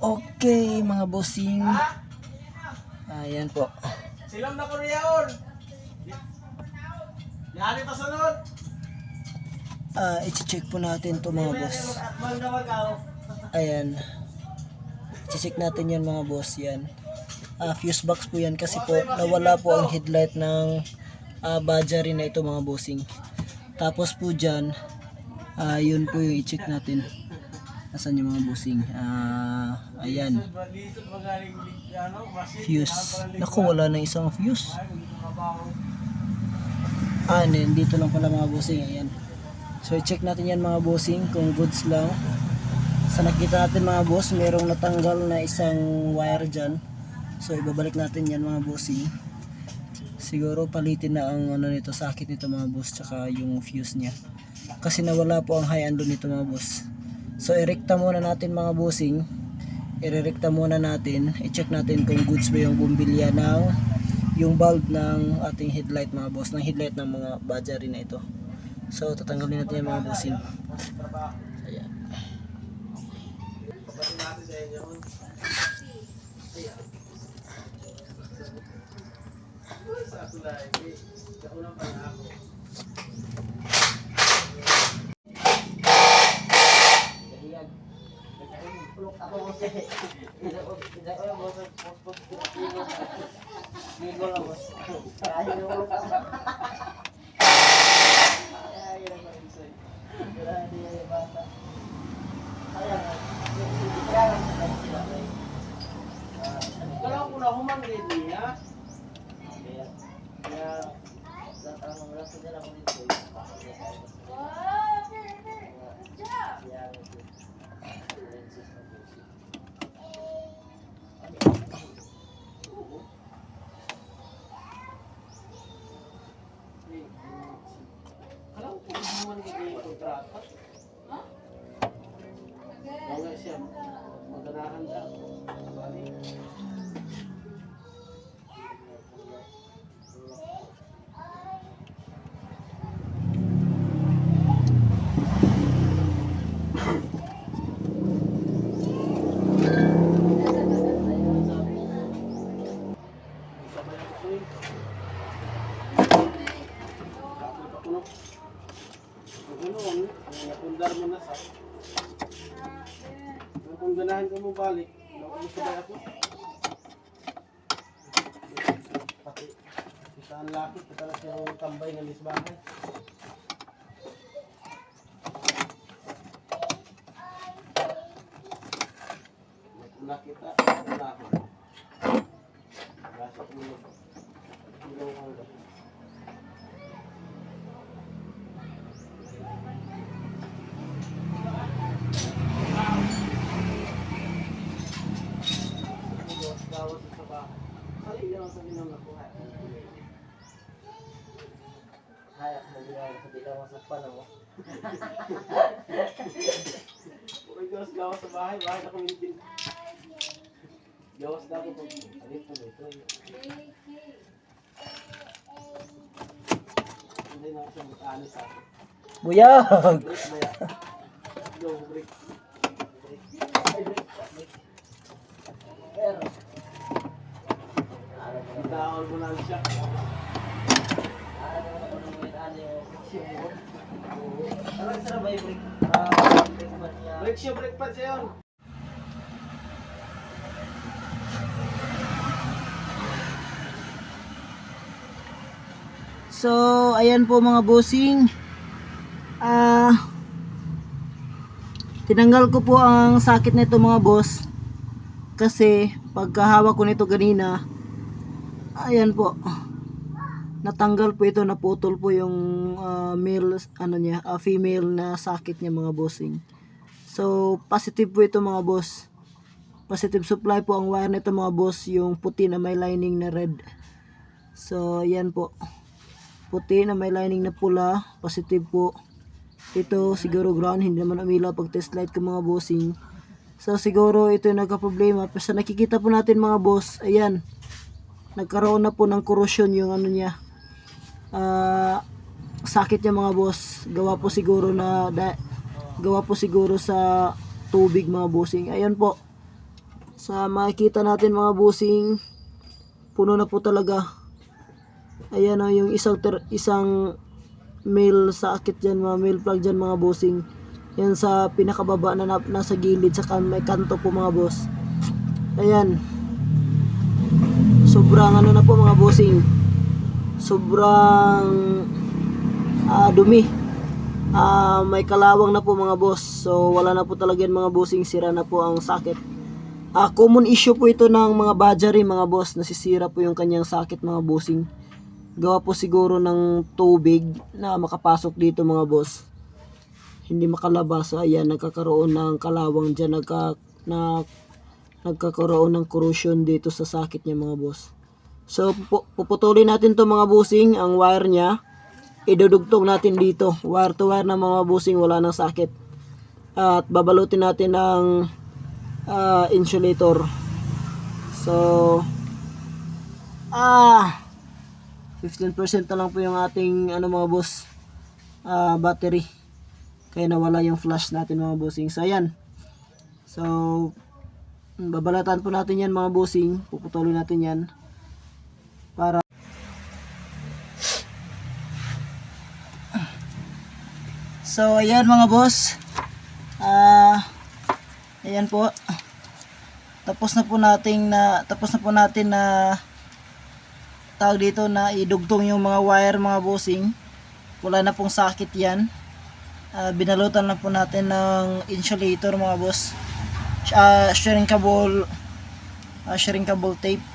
Okay, mga bossing. Ayan po. Silam na ko riyaon. Yari pa sunod. Ah, i-check po natin to mga boss. Ayan. I-check natin yan mga boss. Yan. Ah, fuse box po yan kasi po nawala po ang headlight ng ah, battery na ito mga bossing. Tapos po dyan, yun po yung i-check natin. Nasaan yung mga bossing? Ah, ayan. Fuse. Naku, wala na isang fuse. Ah, dito lang pala mga bossing. Ayan. So, i-check natin yan mga bossing kung goods lang. Sa nakita natin mga boss, merong natanggal na isang wire dyan. So, ibabalik natin yan mga bossing. Siguro palitin na ang ano nito, sakit nito mga boss, tsaka yung fuse niya. Kasi nawala po ang high ando nito mga boss. So, irekta muna natin mga bossing. Irerekta muna natin. I-check natin kung goods ba yung bumbilya ng yung bulb ng ating headlight mga boss, ng headlight ng mga battery na ito. So, tatanggalin natin yung mga bossing. Ayan. Sa tulay. Ako lang pala ako. Kalau ko na humang ready ha. Kaya kaya datang wala sa dala ko dito. Kalau humang ready kontrata. Wala siya maganahan ka. Kung ganahan ka mo balik, nakumusabay ako. Pati, kita ang laki, kita na siya tambay ng lisbahay. Nakita kita, wala ako. Gasa ko yun. Ilaw ko lang. Gawas sa bahay. Sali lang sa ginang nakuha. Hayak mo ginawa sa ka masakpan mo. Puro gawas gawas sa bahay, bahay na kumitin. Gawas na ako pag alit na ito. Hindi na ako siya mag-ano sa akin. Buyag! Break yan? Go, break. Break. Ay, break. Break. Pero, Bitaon mo lang siya. ano naman ako nung may ano action mo. Oo. Ano sa ba yung break? Break siya, break pa siya yun. So, ayan po mga bossing. Ah, tinanggal ko po ang sakit nito mga boss. Kasi pagkahawak ko nito kanina, ayan po. Natanggal po ito, naputol po yung ah, male ano niya, ah, female na sakit niya mga bossing. So, positive po ito mga boss. Positive supply po ang wire nito mga boss, yung puti na may lining na red. So, ayan po puti na may lining na pula, positive po. Ito siguro ground, hindi naman umilaw pag test light ko mga bossing. So siguro ito yung nagka-problema. Pero sa nakikita po natin mga boss, ayan, nagkaroon na po ng corrosion yung ano niya. Ah, sakit niya mga boss. Gawa po siguro na, da, gawa po siguro sa tubig mga bossing. Ayan po. Sa makikita natin mga busing, puno na po talaga. Ayan o, yung isang, ter- isang male socket dyan, mga male plug dyan mga busing. Yan sa pinakababa na, na nasa gilid, sa kan- may kanto po mga boss. Ayan. Sobrang ano na po mga bossing. Sobrang ah, dumi. Ah, may kalawang na po mga boss. So wala na po talaga yan mga bossing, sira na po ang socket. Ah, common issue po ito ng mga battery mga boss, nasisira po yung kanyang socket mga bossing. Gawa po siguro ng tubig na makapasok dito mga boss. Hindi makalabas. So ayan, nagkakaroon ng kalawang dyan, nagka, na, nagkakaroon ng corrosion dito sa socket niya mga boss. So pu- puputulin natin to mga bossing, ang wire niya idudugtong natin dito. Wire to wire na mga busing wala ng sakit. At babalutin natin ng ah, insulator. So, ah, 15% na lang po yung ating ano mga boss ah, battery. Kaya nawala yung flash natin mga busing. So, ayan. So, babalatan po natin yan mga busing. Puputulin natin yan. Para So, ayan mga boss. Ah, ayan po. Tapos na po nating na tapos na po natin na tawag dito na idugtong yung mga wire mga bossing. Wala na pong sakit 'yan. Ah, binalutan na po natin ng insulator mga boss. Uh, shrinkable uh, shrinkable tape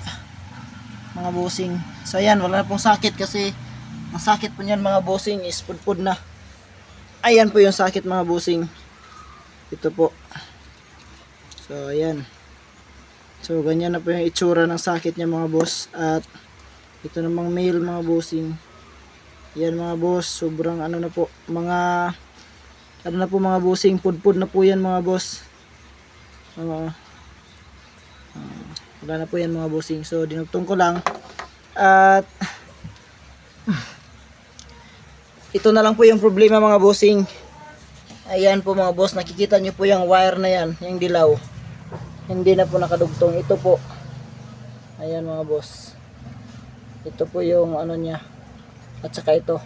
mga bossing. So ayan, wala na pong sakit kasi ang sakit po niyan mga bossing is pudpud na. Ayan po yung sakit mga busing. Ito po. So, ayan. So, ganyan na po yung itsura ng sakit niya mga boss. At ito namang male mga busing. Yan mga boss. Sobrang ano na po. Mga ano na po mga busing. Pudpud na po yan mga boss. Mga ah, wala na po yan mga busing. So, dinugtong ko lang. At ito na lang po yung problema mga bossing. Ayan po mga boss, nakikita nyo po yung wire na yan, yung dilaw. Hindi na po nakadugtong. Ito po. Ayan mga boss. Ito po yung ano niya. At saka ito.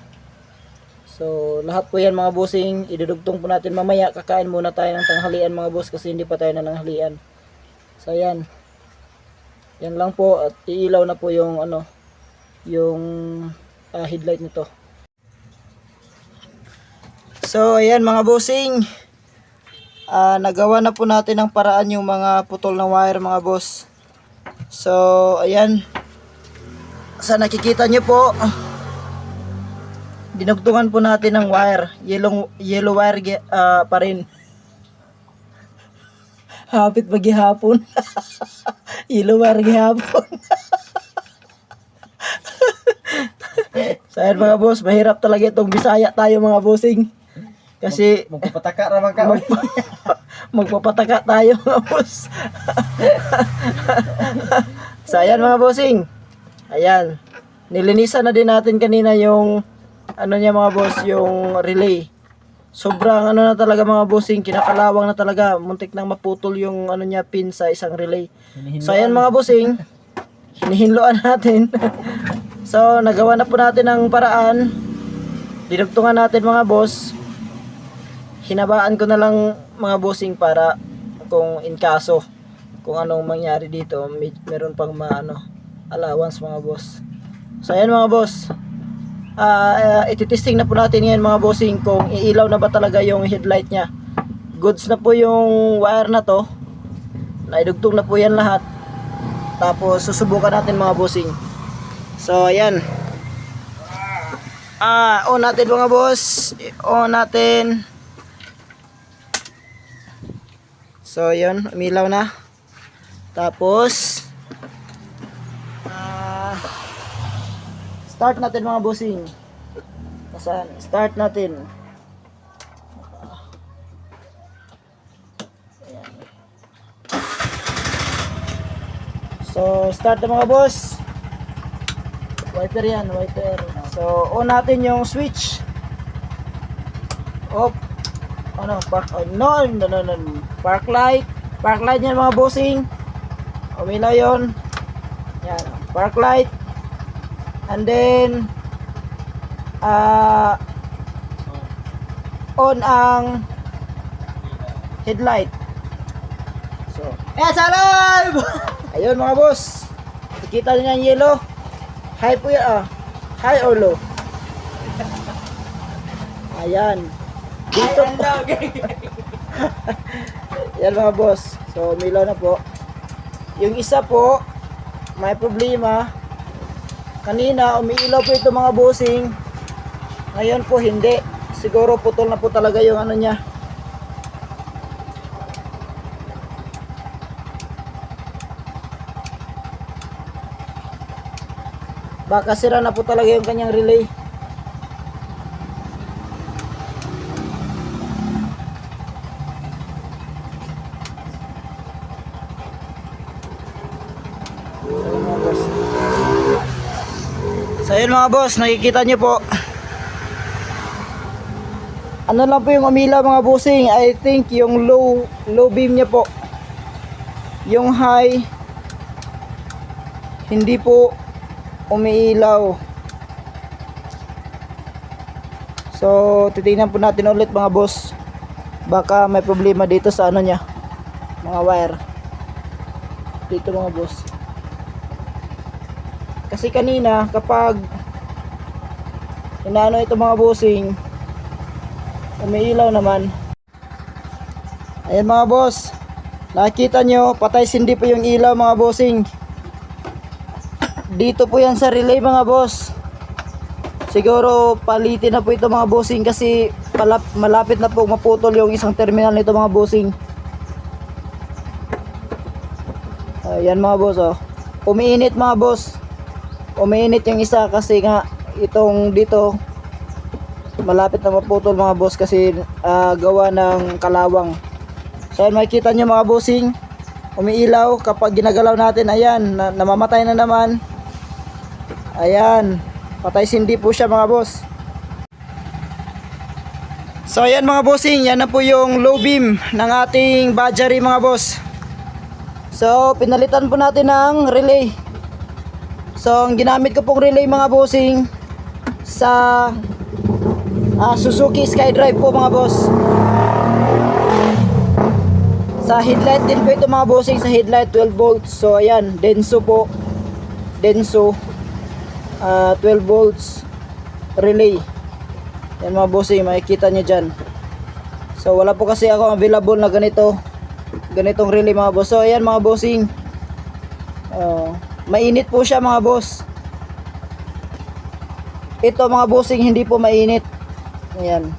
So, lahat po yan mga bossing, idudugtong po natin mamaya. Kakain muna tayo ng tanghalian mga boss kasi hindi pa tayo na nanghalian. So, ayan. Yan lang po at iilaw na po yung ano, yung ah, headlight nito. So, ayan mga bossing. Ah, nagawa na po natin ng paraan yung mga putol ng wire mga boss. So, ayan. Sa nakikita nyo po, dinugtungan po natin ng wire. Yellow, yellow wire ah, pa rin. Hapit maghihapon. yellow wire gihapon. so, ayan mga boss, mahirap talaga itong bisaya tayo mga bossing. Kasi Magpapataka naman ka. Magpa- magpapataka tayo mga boss. so ayan mga bossing. Ayan. Nilinisan na din natin kanina yung ano niya mga boss, yung relay. Sobrang ano na talaga mga bossing, kinakalawang na talaga. Muntik nang maputol yung ano niya pin sa isang relay. So ayan mga bossing, hinihinloan natin. so nagawa na po natin ang paraan. Dinugtungan natin mga boss hinabaan ko na lang mga bossing para kung in kaso kung anong mangyari dito may, meron pang maano allowance mga boss. So ayan mga boss. Uh, ititesting na po natin ngayon mga bossing kung iilaw na ba talaga yung headlight nya goods na po yung wire na to. Naidugtong na po yan lahat. Tapos susubukan natin mga bossing. So ayan. Ah on natin mga boss. On natin So, yun, umilaw na. Tapos, ah, start natin mga bossing. Nasaan? Start natin. So, start na mga boss. Wiper yan, wiper. So, on natin yung switch. Ano, park, oh, no, no, no, park light, park light yan mga bossing, umilaw yon. Yan, park light. And then, ah, on ang headlight. So, eh, sa live! Ayun mga boss. Kita niyo yung yellow. High po yan ah. High or low? Ayan. Dito po. Yan mga boss. So, umilaw na po. Yung isa po, may problema. Kanina, umiilaw po ito mga bossing. Ngayon po, hindi. Siguro putol na po talaga yung ano niya. Baka sira na po talaga yung kanyang relay. Ayun, mga boss. So yun mga boss, nakikita nyo po. Ano lang po yung umilaw mga bossing, I think yung low low beam niya po. Yung high hindi po umiilaw. So, titingnan po natin ulit mga boss. Baka may problema dito sa ano niya. Mga wire. Dito mga boss. Kasi kanina kapag inaano ito mga bossing umiilaw naman. Ayan mga boss. Nakita nyo, patay sindi po yung ilaw mga bossing. Dito po yan sa relay mga boss. Siguro palitin na po ito mga bossing kasi malapit na po maputol yung isang terminal nito mga bossing. Ayan mga boss oh. Umiinit mga boss. Umiinit yung isa kasi nga itong dito malapit na maputol mga boss kasi ah, gawa ng kalawang. So ayan makikita nyo mga bossing. Umiilaw kapag ginagalaw natin. Ayan, na, namamatay na naman. Ayan. Patay sindi po siya mga boss. So ayan mga bossing, yan na po yung low beam ng ating Badgery mga boss. So pinalitan po natin ng relay. So ang ginamit ko pong relay mga bossing sa ah, Suzuki Skydrive po mga boss. Sa headlight din po ito mga bossing sa headlight 12 volts. So ayan, Denso po. Denso ah 12 volts relay. Yan mga bossing, makikita nyo dyan. So wala po kasi ako available na ganito. Ganitong relay mga boss. So ayan mga bossing. Oh, mainit po siya mga boss. Ito mga bossing hindi po mainit. Ayan.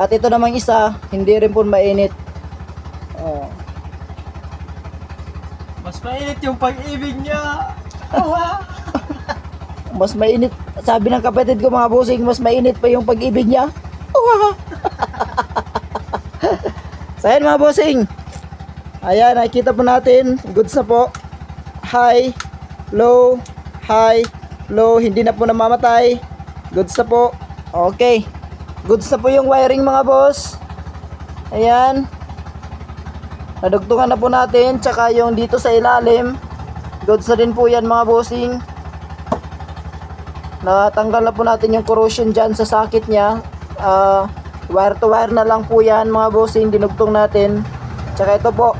At ito namang isa, hindi rin po mainit. Oh. Mas mainit yung pag-ibig niya. Mas mainit, sabi ng kapatid ko mga bossing, mas mainit pa yung pag-ibig niya. so ayan mga bossing. Ayan, nakikita po natin. Goods na po. High, low, high, low. Hindi na po namamatay. Goods na po. Okay. Goods na po yung wiring mga boss. Ayan. Nadugtungan na po natin. Tsaka yung dito sa ilalim. Goods na din po yan mga bossing. Natanggal na po natin yung corrosion dyan sa socket niya. Ah, wire to wire na lang po yan mga bossing. Dinugtong natin. Tsaka ito po.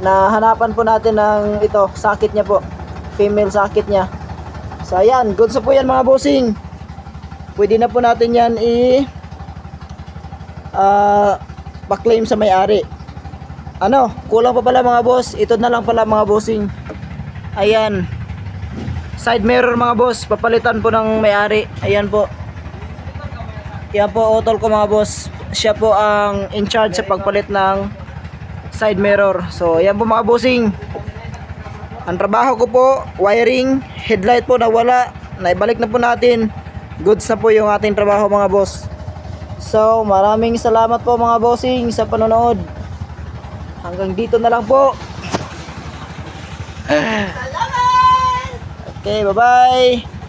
Nahanapan po natin ng ito, socket niya po. Female socket niya. So ayan, goods na po yan mga bossing. Pwede na po natin yan i ah pa-claim sa may-ari. Ano, kulang pa pala mga boss. Ito na lang pala mga bossing. Ayan. Side mirror mga boss, papalitan po ng may-ari. Ayan po. Yan po, utol ko mga boss. Siya po ang in charge sa pagpalit ng side mirror. So, ayan po mga bossing. Ang trabaho ko po, wiring, headlight po nawala. Naibalik na po natin. Goods na po yung ating trabaho mga boss. So, maraming salamat po mga bossing sa panonood. Hanggang dito na lang po. Okay, bye-bye.